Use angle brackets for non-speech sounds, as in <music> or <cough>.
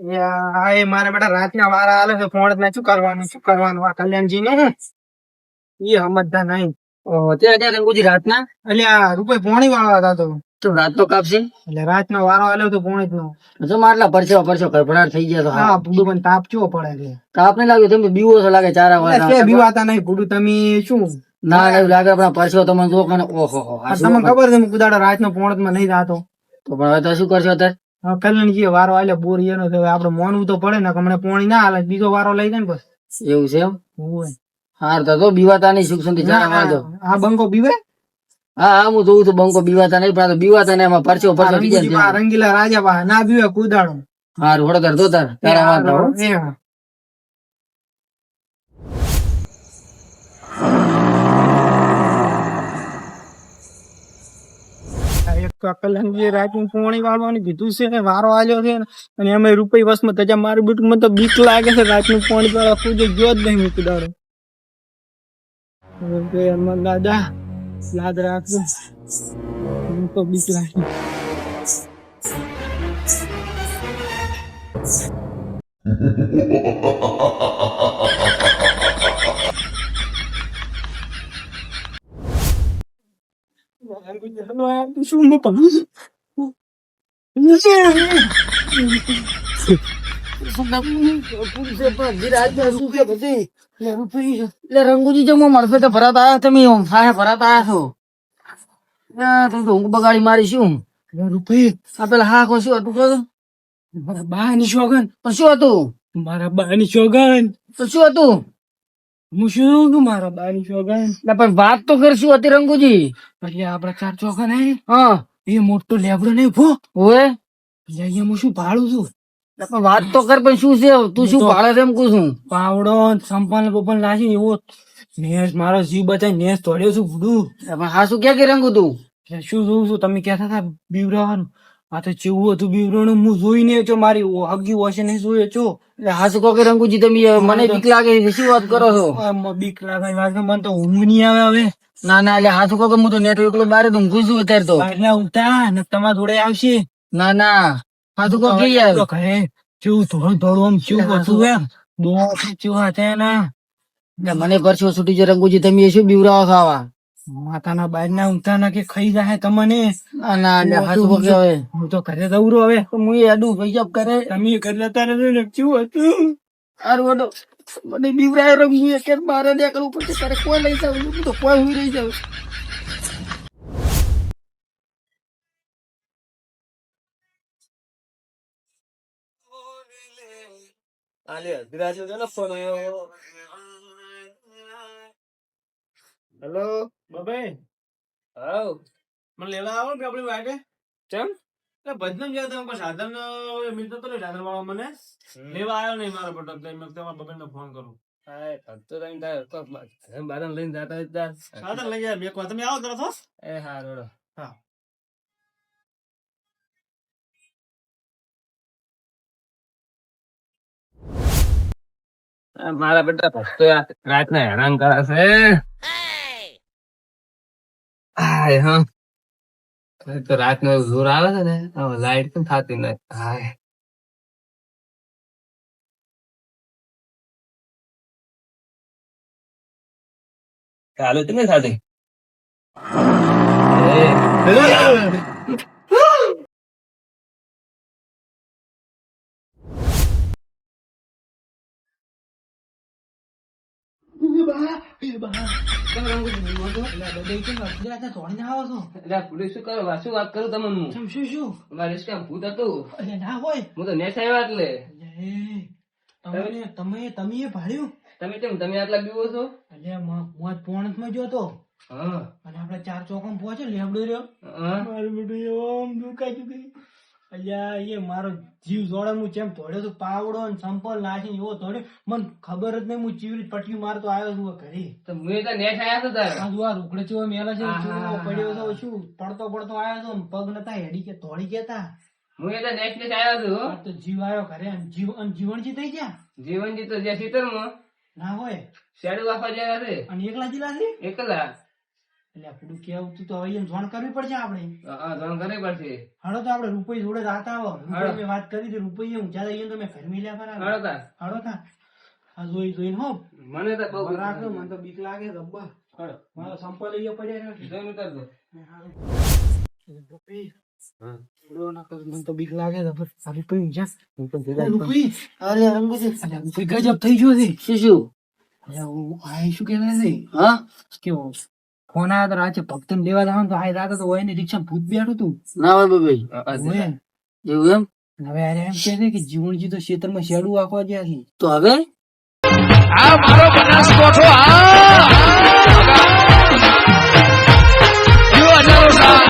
હા એ મારા બેટા રાતના વારા આલે છે ફોન જ શું કરવાનું શું કરવાનું? આ કલ્યાણજી ને એ સમજતા નહીં. તે અત્યારે રંગુજી રાતના? એટલે આ રૂપિયા પોણી વાળો હતા તો. તો રાત તો કાપશે. એટલે રાતનો વારો આલ્યો તો પોણી જ નો જો માટલા પરસો પરસો કડભડાટ થઈ ગયા તો હા. ભૂડું પણ તાપ ચો પડે છે. તાપ નહીં લાગ્યો તમે બીવો છો લાગે ચારા વાળા બીવાતા નહીં ભૂડું તમે શું? ના એવું લાગે આપણા પરસો તમને જો ઓહો તમને ખબર છે હું કુદાડો રાતનો પોણતમાં નહીં જાતો. તો પણ હવે તો શું કરશો અત્યારે? કલ્યાણજી એ વારો આલે બોર એનો તો આપડે મોનવું તો પડે ને હમણાં પોણી ના હાલે બીજો વારો લઈ જાય ને બસ. એવું છે એમ? હાર તો બીવાતા નહીં સુખ શાંતિ આ બંકો બીવે? હા હા હું જોઉં છું બંકો બીવાતા નહીં પણ બીવાતા નહીં એમાં પરચો પરચો રંગીલા રાજા ના બીવે કુદાડો હાર જો તાર હો. એ હા. આ એક તો પોણી વાળવાનું કીધું છે વારો આલ્યો છે અને એમાં રૂપિયા વસમાં તજા મારી બુટ મને તો બીક લાગે છે રાતનું પોણી વાળા ખુદ ગયો જ નહીં મૂકી દાદા, યાદ રાખજો હું તો બીક લાગે <laughs> રંગુજી જમો મળશે તો ભરત આયા તમે હા ભરત આયા છો તમે ઊંઘ બગાડી મારી શું રૂપિયા આ પેલા હા કો શું હતું કહો? મારા બા ની શોગન પણ શું હતું મારા બા ની શોગન તો શું હતું હું શું મારા પણ વાત તો કર શું રંગુજી. એટલે આપડા ચાર ચોગન હે. હા. એ મોટો લેબડો નહીં ભો ઓએ અહીંયા હું શું ભાડું છું? પણ વાત તો કર પણ શું છે? તું શું ભાડે કહું છું? પાવડો સંપલ બોપન લાસી એવો નેસ મારો જીવ બચાવી નેસ તોડ્યો છું ભૂડું. પણ હા શું ક્યાં કે રંગુ તું? શું જોઉં છું? તમે કહેતા હતા બીવરાવાનું આ તો ચેવું હતું બીવરાનું હું જોઈને છો મારી હગી વોશે નહીં જોયો છો એટલે હા શું કહો કે રંગુજી તમે મને બીક લાગે શું વાત કરો છો? બીક લાગે વાત મને તો ઊંઘ નહીં આવે હવે. ના ના એટલે હા શું કહો કે હું તો નેટ એકલો બહાર તો ઊંઘું છું અત્યારે તો. એટલે ઉઠતા ને તમારા જોડે આવશે. ના ના હા શું કહો કે યાર તો કહે ચેવું થોડું થોડું આમ ચેવું હતું એમ? દો ચેવું હતા એના. મને પરસો છૂટી છે રંગુજી તમે શું બીવરાવો આવા? માતાના બાજ ના ઊંઘતા ના કે ખાઈ જાય તમને? ના ના હા તો ઘરે દઉરો હવે. હું એ અડું પૈસા કરે તમે ઘરે જતા રહેજો ને કેવું હતું? અરે વડો મને બીવરાય રંગુ હું એક મારે દે કરવું પડશે તારે કોઈ લઈ જાવ હું તો કોઈ હું રહી જાવ હેલો બબે. હાઉ મને લેવા આવો કે આપણી વાગે ચમ? એટલે ભજનમ ગયા તમે સાધન મિત્ર મિલતો તો સાધન વાળો મને. લેવા આવ્યો નહીં મારો પટક એટલે મેં તમારા બબેનને ફોન કરું. સાધન લઈ જાય બે વાર. તમે આવો તરત એ હા રોડો હા. મારા બેટા ભક્તો રાતના હેરાન કરે છે હાય હા. તો રાતનો જોર આવે છે ને લાઈટ પણ થતી નથી? હાય. ચાલુ તમે નહીં આવ્યા એટલે એ, તમે તમે તમે ભાડ્યું તમે કેમ તમે આટલા બીવો છો એટલે હું આજ પોણસમાં ગયો તો હા અને આપડે ચાર ચોકમ પહોંચે લેબડો રહ્યો મારું બેટું એવો દુખાઈ ચૂકી અલ્યા એ મારો જીવ જોડે હું જેમ ધોડ્યો તો પાવડો ને સંપલ નાખી એવો ધોડ્યો મને ખબર જ નહીં હું ચીવરી પટ્ટી મારતો આવ્યો છું ઘરે. તો હું તો નેસ આવ્યા તો તારે. આ આ રૂકડે ચેવો મેલા છે પડ્યો તો શું? પડતો પડતો આવ્યો તો પગ નતા હેડી કે ધોડી ગયા તા. હું તો નેસ નેસ આવ્યો છું તો જીવ આવ્યો ઘરે જીવ અને થઈ ગયા? જીવનજી તો જ્યાં શીતળમાં. ના હોય. શેડો બાપા જ્યાં છે અને એકલા જીલા છે? એકલા. એટલે આપણું કેવું તું તો હવે જાણ કરવી પડશે આપણે. હા જોણ કરવી પડશે. હળો તો આપણે રૂપિયા જોડે જાતા આવો. રૂપિયા મેં વાત કરી હતી રૂપિયા હું જ્યાં જઈએ તમે ઘર મિલ્યા હાલો કરા. હાડો તા. આ જોઈ જોઈને હો. મને તો બહુ રાખો મને તો બીક લાગે રબ્બા હળો મારો સંપલ અહીંયા પડ્યા છે. જોઈને ઉતારજો. રૂપિયા હા. થોડો ના કર, મને તો બીક લાગે છે પણ આ રૂપિયા જા હું પણ અરે જરા- રૂપિયા અરે રંગુજી અલ્યા રૂપિયા ગજબ થઈ ગયો છે. શું શું? હું આ શું કહેવાય હા? કે ફોન આવ્યો તો ભક્ત ને લેવા જવાનું તો આ રાતે તો હોય ને રિક્ષા ભૂત બેઠું તું. ના હોય ભાઈ હા, હા. એવું એમ? હવે અરે એમ કે છે કે જીવણજી તો ખેતરમાં શેડું આપવા ગયા છે. તો હવે? આ મારો બનાસકોઠો આ!